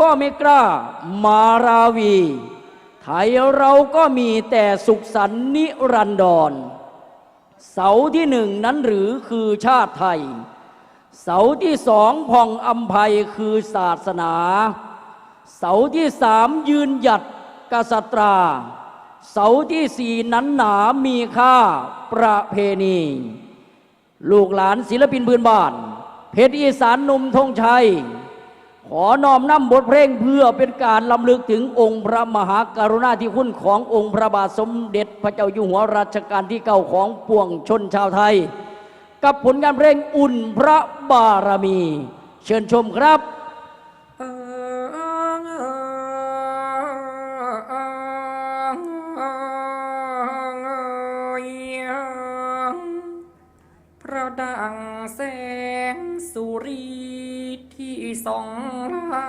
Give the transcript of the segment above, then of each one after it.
ก็ไม่กล้า มาราวี ไทยเราก็มีแต่สุขสันนิรันดร เสาที่หนึ่งนั้นหรือคือชาติไทย เสาที่สองผ่องอัมภัยคือศาสนา เสาที่สามยืนหยัดกษัตรา เสาที่สี่นั้นหนามีค่าประเพณี ลูกหลานศิลปินพื้นบ้าน เพชรอีสานนุ่มธงชัย ขอนอมนำบทเพลงเพื่อเป็นการลำลึกถึงองค์พระมหากรุณาธิคุณขององค์พระบาทสมเด็จพระเจ้าอยู่หัวรัชกาลที่เก้าของปวงชนชาวไทย กับผลงานเพลงอุ่นพระบารมี เชิญชมครับพระดังแสงสุรี สองลา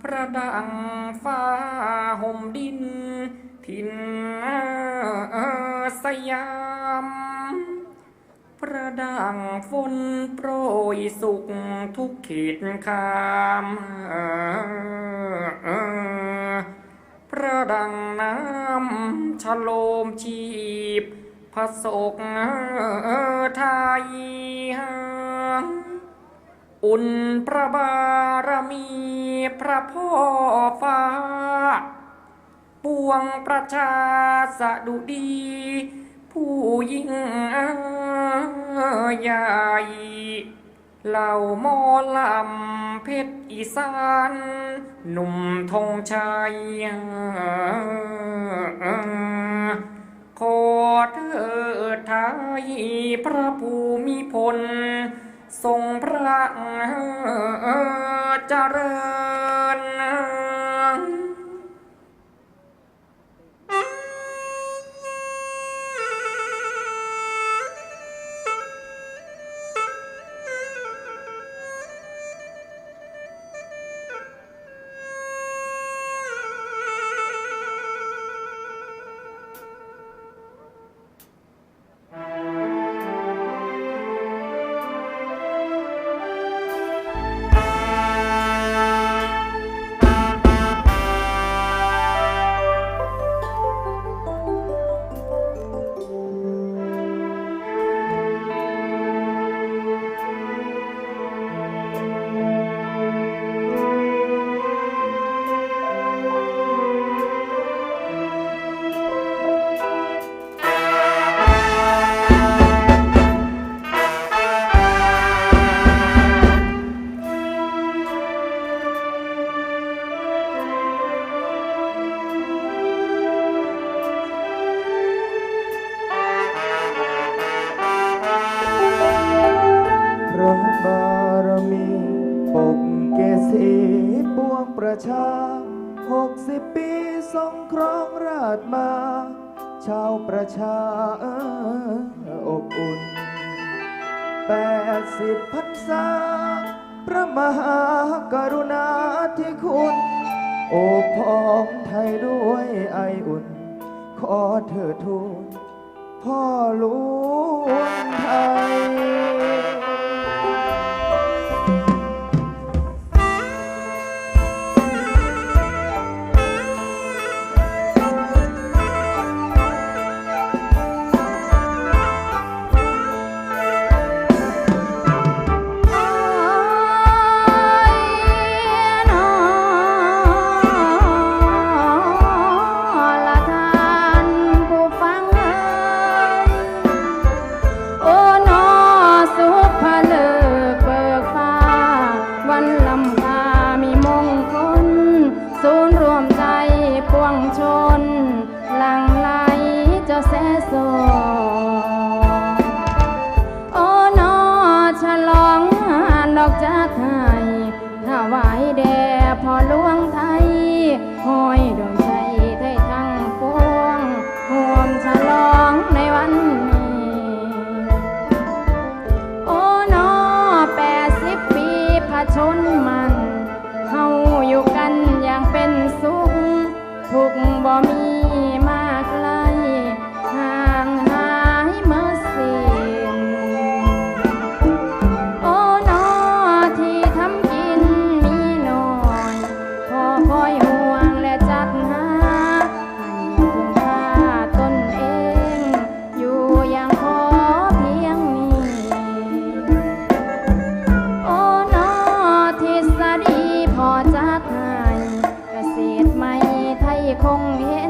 พระดังฟ้าห่มดิน ทินสยาม พระดังฝนโปรยสุขทุกขีดคามพระดังน้ำชโลมชีพพระศกไทย อุ่นพระบารมีพระพ่อฟ้า ปวงประชาสะดุดี ผู้ยิ่งใหญ่เหล่าหมอลำเพชรอีสาน หนุ่มธงชัยขอเถิดไทยพระภูมิพล ทรงพระเจริญ ชาอบอุ่นแปดสิบพรรษา พระมหากรุณาธิคุณ โอพอมไทยด้วยไออุ่น ขอเถิดทูลพ่อหลวงไทย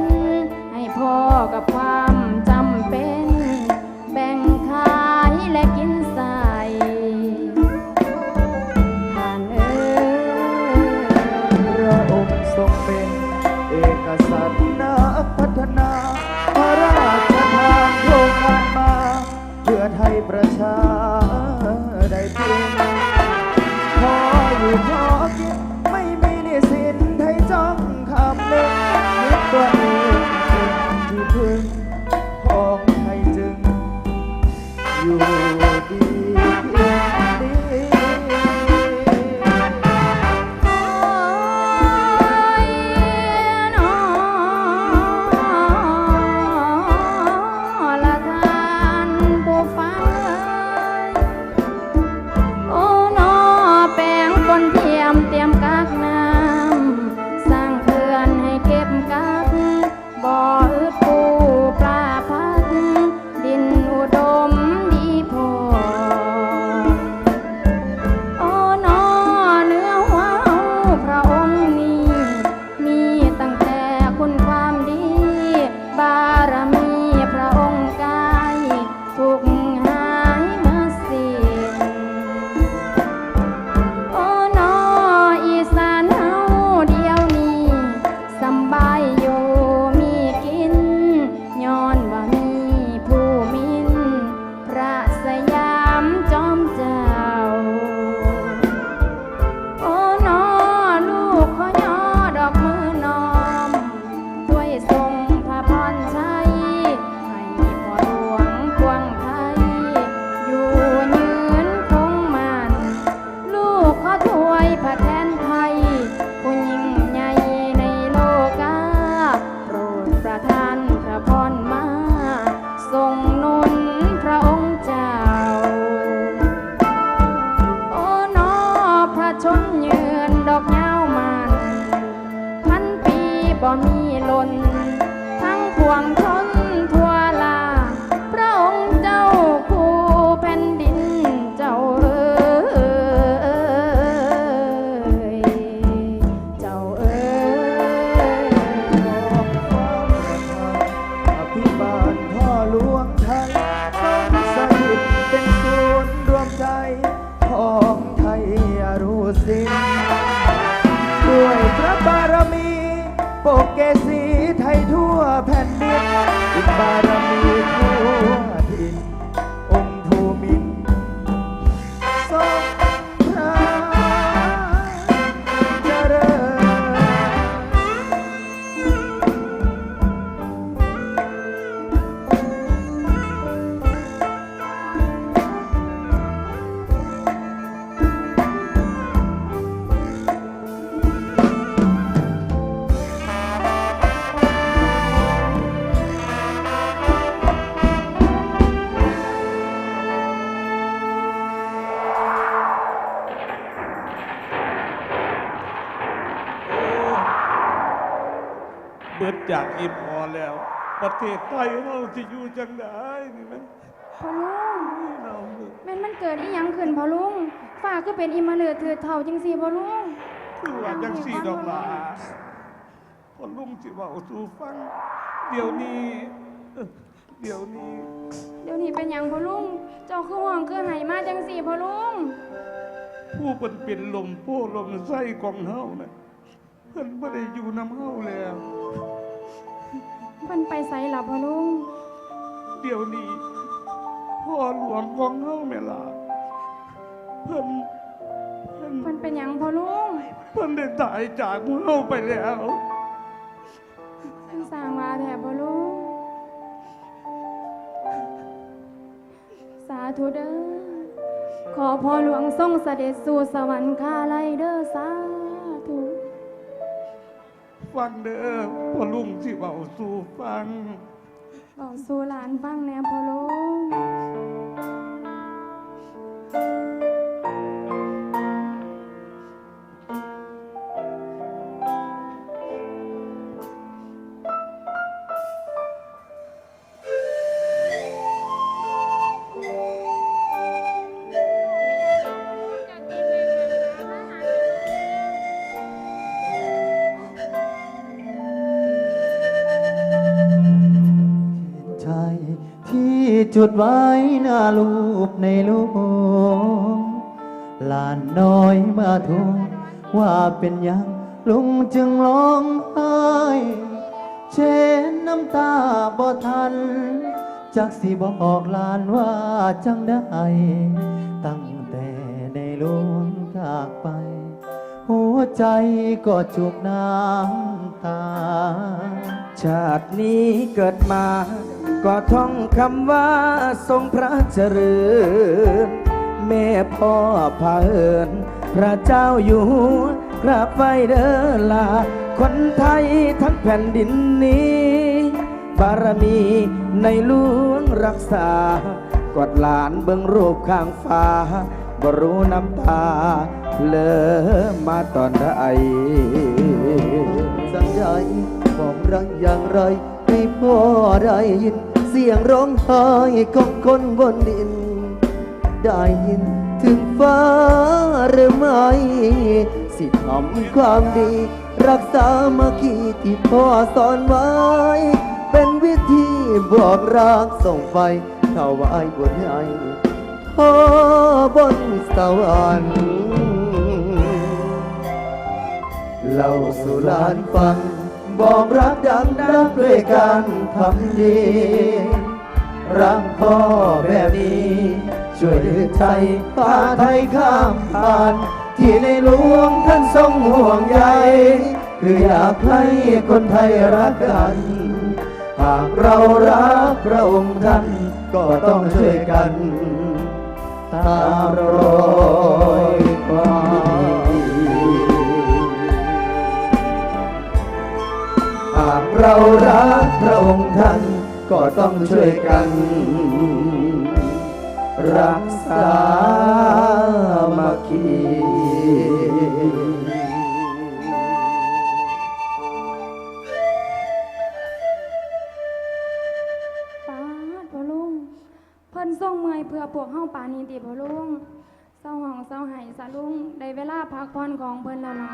น ให้พ่อกับความจำเป็น แบ่งขายและกินใส่ท่านเอพระองค์ทรงเป็นเอกสัตว์นักพัฒนา พระราชทานโครงการมา เพื่อไทยประชาได้เพึงพออยู่พอ ประเทศไทยเราจะอยู่จังไดนี่มันพ่อลุงเราแม่นมันเกิดอีหยังขึ้นพ่อลุงฝ้าก็เป็นอิมาเลือดถือเท่าจังสี่พ่อลุงคือว่าจังสี่ดอกหลาพอลุงสิเว่าสู่ฟัง เดี๋ยวนี้เอ้อเดี๋ยวนี้ เดี๋ยวนี้เป็นหยังพ่อลุงเจ้าคือห่วงคือไห้มาจังสี่พ่อลุงผู้เป็นเป็นลมโพลมไส้ของเฮานะเพิ่นบ่ได้อยู่นำเฮาแล้ว เพิ่นไปไสล่ะพ่อลุง เดี๋ยวนี้ พ่อหลวงของเฮาแม่ล่ะเพิ่นเพิ่นเพิ่นเป็นหยังพ่อลุงเพิ่นได้ตายจากเฮาไปแล้ว เพิ่นสร้างมาแถบพ่อลุง สาธุเด้อ ขอพ่อหลวงทรงเสด็จสู่สวรรคาลัยเด้อสาธุ ฟังเด้อพ่อลุงสิเบาสู่ฟัง บอกสู่หลานฟังแหน่พ่อลุ จุดไว้หน้ารูปในลวงหลานน้อยมาทูลว่าเป็นยังลุงจึงร้องไห้เช็ดน้ำตาบ่ทันจากสิบอกหลานว่าจังได้ ตั้งแต่ในหลวงจากไป หัวใจก็จุกน้ำตา ชาตินี้เกิดมา ก็ท่องคำว่าทรงพระเจริญ แม่พ่อพาเอิญพระเจ้าอยู่กราบไหวเด้อลา คนไทยทั้งแผ่นดินนี้ บารมีในหลวงรักษากอดหลานเบิ่งรูปข้างฟ้าบรู้น้ำตาเลอมาตอนใดสังใจ บอกรักอย่างไรให้พ่อได้ยิน เสียงร้องไห้ของคนบนดิน ได้ยินถึงฟ้าหรือไม่ สิทำความดี รักษามาคีที่พ่อสอนไว้ เป็นวิธีบอกรักส่งไปถวายบนให้พ่อบนสวรรค์เล่าสู่หลานฟัง บอกรักดังดังด้วยการทำดี รักพ่อแบบนี้ ช่วยดือใจพาไทยข้ามผ่าน ที่ในหลวงท่านทรงห่วงใยคืออยากให้คนไทยรักกัน หากเรารักพระองค์ท่านก็ต้องช่วยกัน ตามรอย เรารักพระองค์ท่านก็ต้องช่วยกัน รักษามาคีป้าดพ่อลุงเพิ่นส่งเมื่อยเพื่อพวกเฮาป่านนี้ติพ่อลุงเศร้าห้องเศร้าไห้ซะลุงได้เวลาพักผ่อนของเพิ่นแล้วนะ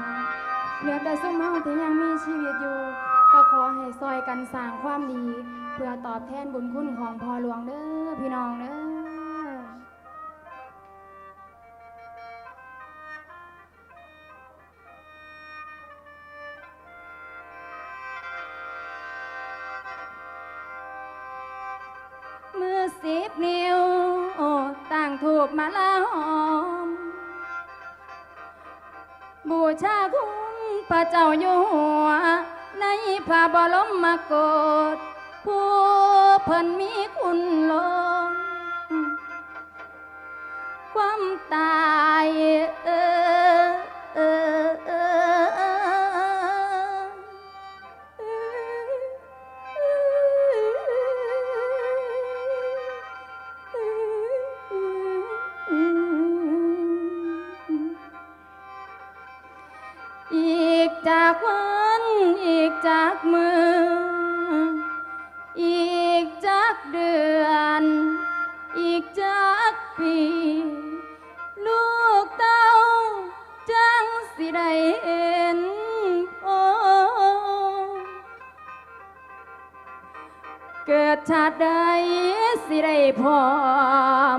เหลือแต่ซุ่มเฮาที่ยังมีชีวิตอยู่ ขอให้ซอยกันสร้างความดี เพื่อตอบแทนบุญคุณของพ่อหลวงเด้อพี่น้องเด้อมือสิบนิ้วต่างถูกมาลาหอม บูชาคุณพระเจ้าอยู่หัว ในพระบรมโกศผู้เพิ่นมีคุณลงความตายเออเออเออีกจากวันอีก จากมือ อีกจากเดือน อีกจากปี ลูกเต้าจังสิได้เห็นพ่อเกิดชาติใดสิได้พ่อ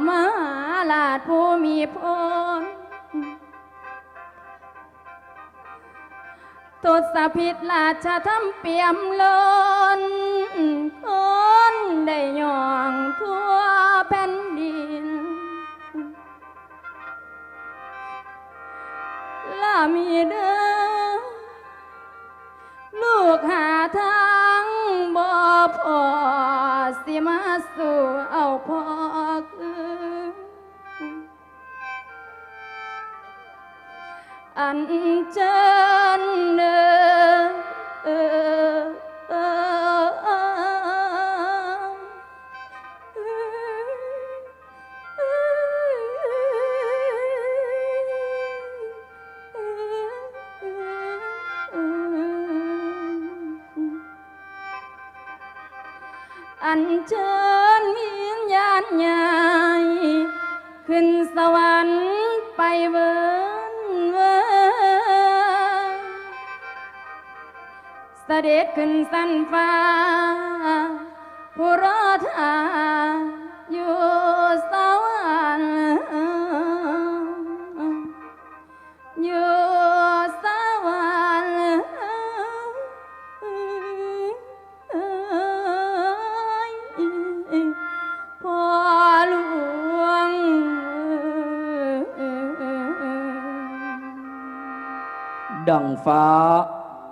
มา ทศพิษราชธรรมเปี่ยมล้นคนได้ย่องทั่วแผ่นดินลามีเด้อลูกหาทางบ่พอสิมาสู่เอาพอ อันเชิญเนอเออเสด็จขึ้นสันฟ้า ผู้รอทาอยู่สวรรค์อยู่สวรรค์พ่อหลวง ดังฟ้า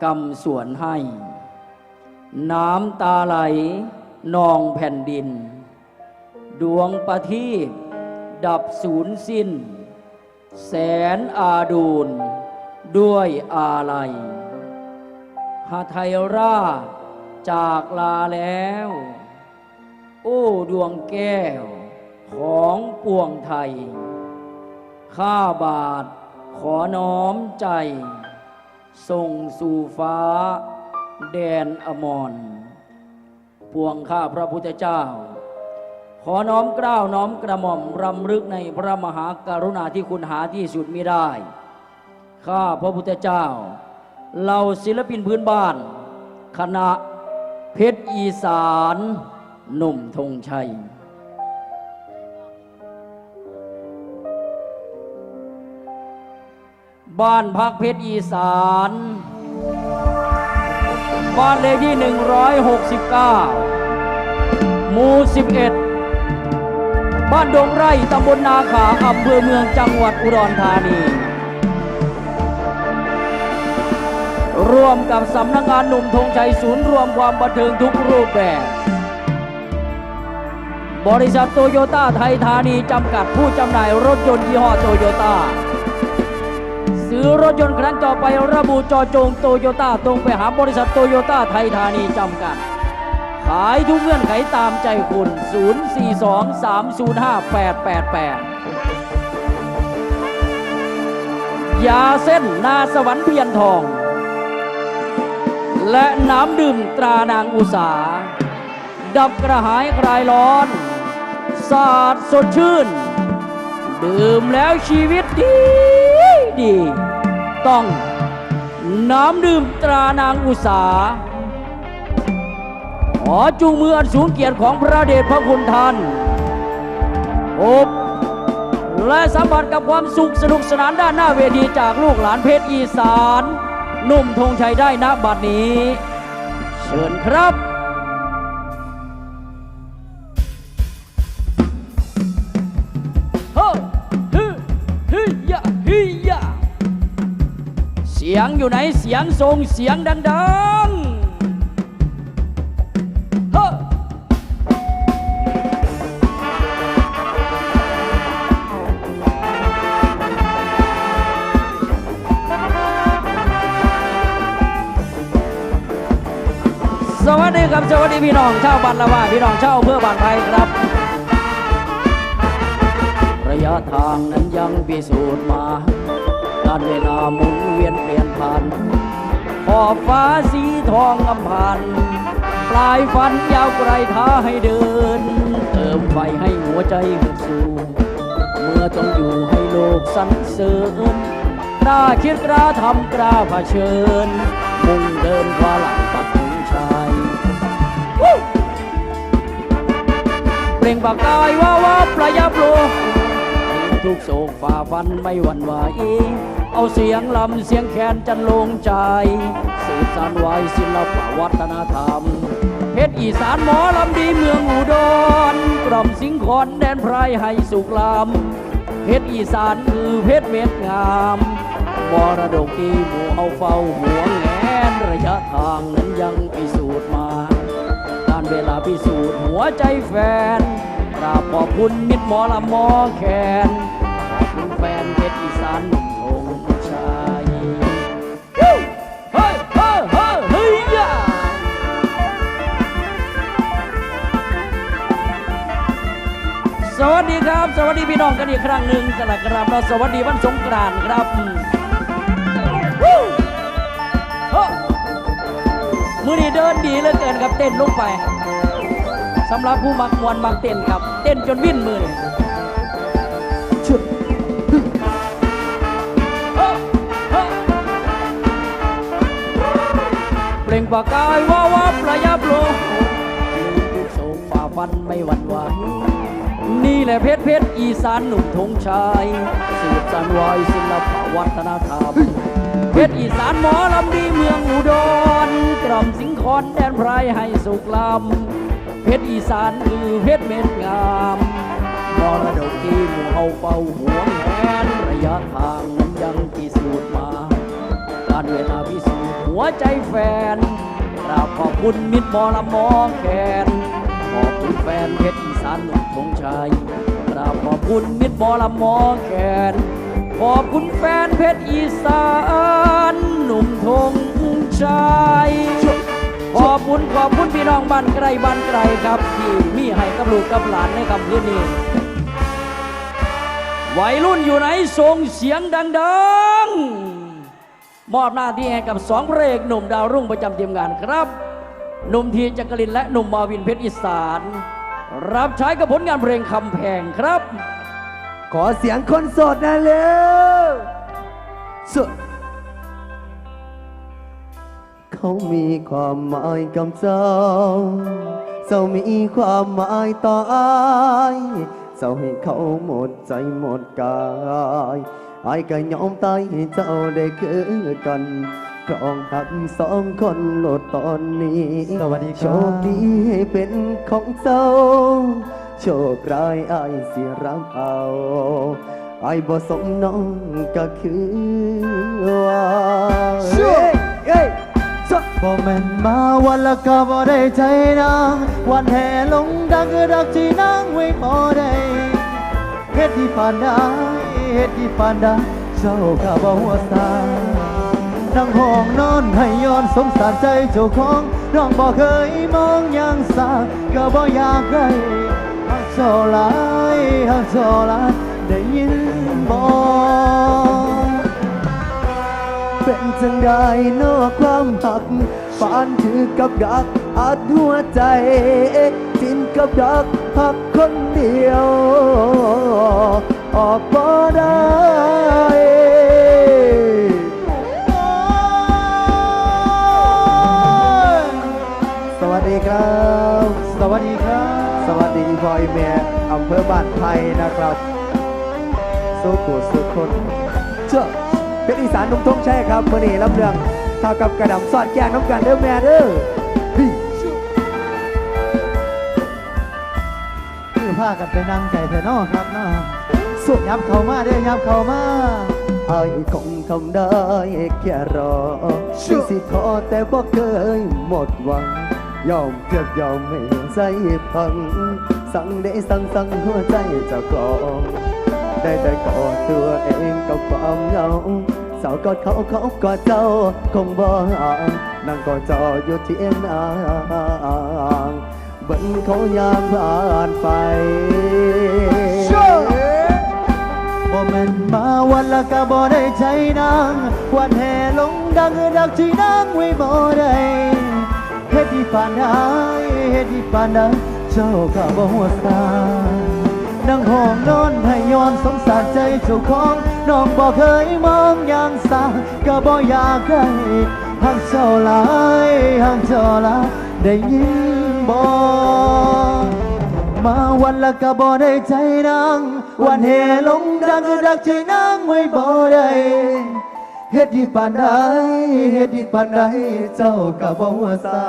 กำสวนให้ น้ำตาไหลนองแผ่นดิน ดวงประทีปดับสูญสิ้น แสนอาดูลด้วยอาลัยหาไทยราจากลาแล้ว โอ้ดวงแก้วของปวงไทย ข้าบาทขอน้อมใจ ส่งสู่ฟ้า แดนอมรปวงข้าพระพุทธเจ้า ขอน้อมเกล้าวน้อมกระหม่อมรำลึกในพระมหากรุณาที่คุณหาที่สุดมิได้ ข้าพระพุทธเจ้าเหล่าศิลปินพื้นบ้าน คณะเพชรอีสานหนุ่มธงชัย บ้านพักเพชรอีสาน บ้านเลขที่ 169 หมู่ 11 บ้านดงไร่ตำบลนาขาอำเภอเมืองจังหวัดอุดรธานี ร่วมกับสำนักงานหนุ่มธงชัยศูนย์รวมความบันเทิงทุกรูปแบบ บริษัทโตโยต้าไทยธานีจำกัดผู้จำหน่ายรถยนต์ยี่ห้อโตโยต้า ซื้อรถยนต์ครั้งต่อไประบุจอจงโตโยต้าตรงไปหาบริษัทโตโยต้าไทยธานีจำกัด ขายทุกเงื่อนไขตามใจคุณ 042-305-888 ยาเส้นนาสวรรค์เพียนทอง และน้ำดื่มตรานางอุสา ดับกระหายคลายร้อน สาดสดชื่น ดื่มแล้วชีวิตดี ดี ต้อง น้ำดื่มตรานางอุสาขอจูงมืออันสูงเกียรติของพระเดชพระคุณท่านพบและสัมผัสกับความสุขสนุกสนานด้านหน้าเวทีจากลูกหลานเพชรอีสาน นุ่มธงชัยได้ณบัดนี้ เชิญครับ สียงอยู่ไหนเสียงทรงเสียงดังๆเฮ้สวัสดีครับสวัสดีพี่น้องชาวบ้านละว่าพี่น้องชาวอำเพื่อบ้านไทยครับ ระยะทางนั้นยังพิสูจน์มา การเวลาหมุนเวียนเปลี่ยนผ่านขอบฟ้าสีทองอำพันปลายฟันยาวไกลท้าให้เดิน เติมไฟให้หัวใจฮึดสู้เมื่อต้องอยู่ให้โลกสรรเสริญกล้าคิดกล้าทำกล้าเผชิญ มุ่งเดินคว้าหลังปักธงชัยเปล่งปากกายว่าว่าประยับโลทุกโศกฝ่าฟันไม่หวั่นไหว เอาเสียงลำเสียงแคนจันลงใจสืบสานไว้ศิลปวัฒนธรรมเพชรอีสานหมอลำดีเมืองอุดรกล่อมสิงคอนแดนไพรให้สุขลำเพชรอีสานคือเพชรเม็ดงามมรดกที่หมู่เอาเฝ้าห่วงแหนระยะทางนั้นยังพิสูจน์มา การเวลาพิสูจน์หัวใจแฟนกราบขอบคุณมิตรหมอลำหมอแคนขอบคุณแฟนเพชรอีสานหนุ่ม สวัสดีครับ สวัสดีพี่น้องกันอีกครั้งหนึ่งสลักครับและสวัสดีวันสงกรานต์ครับมือนี้เดินดีเหลือเกินครับเต้นลงไปสำหรับผู้มักมวนมักเต้นครับ เต้นจนวิ่นมือนี่ชุดเปล่งปากกายว่าว่าประยับโลกทุกโศกฝ่าฟันไม่หวั่นไหว นี่แหละเพชรเพชรอีสานหนุ่มธงชัยสืบสันวายศิลปวัฒนธรรม เพชรอีสานหมอลำดีเมืองอุดรกล่อมสิงคอนแดนไพรให้สุขลำเพชรอีสานคือเพชรเม็ดงามมรดกที่หมู่เฮาเฝ้าหวงแหนระยะทางนั้นยังพิสูจน์มาการเวลาพิสูจน์หัวใจแฟนกราบขอบคุณมิตรหมอลำหมอแคนขอบคุณแฟนเพชรานหนุ่มธงชัยกราบขอบคุณมิตรหมอลมอแคนขอบคุณแฟนเพชรอีสานหนุ่มธงชัยขอบคุณขอบคุณพี่น้องบ้านไกลบ้านไกลครับที่มีให้กับลูกกับหลานในคำคืนนี้วัยรุ่นอยู่ไหนส่งเสียงดังๆ มอบหน้าที่ให้กับสองพระเอกหนุ่มดาวรุ่งประจำทีมงานครับ หนุ่มทีจักรินและหนุ่มมาวินเพชรอีสาน รับใช้กับผลงานเพลงคำแพงครับ ขอเสียงคนโสดหนะเร็วสดเขามีความหมายกับเจ้าเจ้ามีความหมายต่ออายเจ้าให้เขาหมดใจหมดกายอายก็ยอมตายให้เจ้าได้คือกัน ครองหักสองคนโลดตอนนี้สวัสดีครับโชคดีให้เป็นของเจ้า โชคร้ายอายสิรับเอาอายบ่สมน้องก็คือว่าเฮ้ยเฮ้ยบ่แม่นมาวันละก็บ่ได้ใจนาง วันแห่ลงดังก็ดักที่นางไว้บ่ได้เฮ็ดที่ปานใดเฮ็ดที่ปานใดเจ้าก็บ่หัวซา นั่งห้องนอนให้ย้อนสงสารใจเจ้าของน้องบ่เคยมองยังสาก็บ่อยากได้หักเจ้าหลายหักเจ้าหลายได้ยินบ่เป็นจังใดนอความหักปานถือกับดักอัดหัวใจจินกับดักหักคนเดียว ออกบ่ได้ วัสดีครับ สวัสดีครับ สวัสดีบอยแม่อำเภอบ้านไผ่นะครับสู้กูสุดคนเจ้าเป็นอีสานนุ่มทงใช่ครับมื่อนี้รับเรื่องเท่ากับกระดำสอดแกงน้ำกันเด้อแม่เด้อพี่คือพากันไปนั่งใจเถอะเนาะครับเนาะสุดยับเข้ามาเด้อยับเข้ามาไอ้คงทำได้แค่รอถึงสิท้อแต่บ่เคยหมดหวัง ยอมเทียบยอมให้หัวใจพัง สั่งได้สั่งสั่งหัวใจจะกองได้แต่กอดตัวเองกับความเหงาสาวกอดเขาเขากอดเจ้าคงบ่ห่างนั่งกอดจออยู่ที่เอ็นอ่างบิ่งเขายามผ่านไปบ่แม่นมาวันละก็บ่ได้ใจนางวันแห่ลงดังดักที่นางไว้บ่ได้ ดที่ปานใดเฮ็ดที่ปานใดเจ้าก็บ่หัวซานั่งห้องนอนให้ย้อนสงสารใจเจ้าของน้องบ่เคยมองอย่างสาก็บ่อยากได้หักเจ้าหลายหักเจ้าหลายได้ยินบ่มาวันละก็บ่ได้ใจนางวันเฮลงดังก็ดักใจนางไว้บ่ได้ เฮ็ดที่ปานใดเฮ็ดที่ปานใดเจ้าก็บ่ว่าซา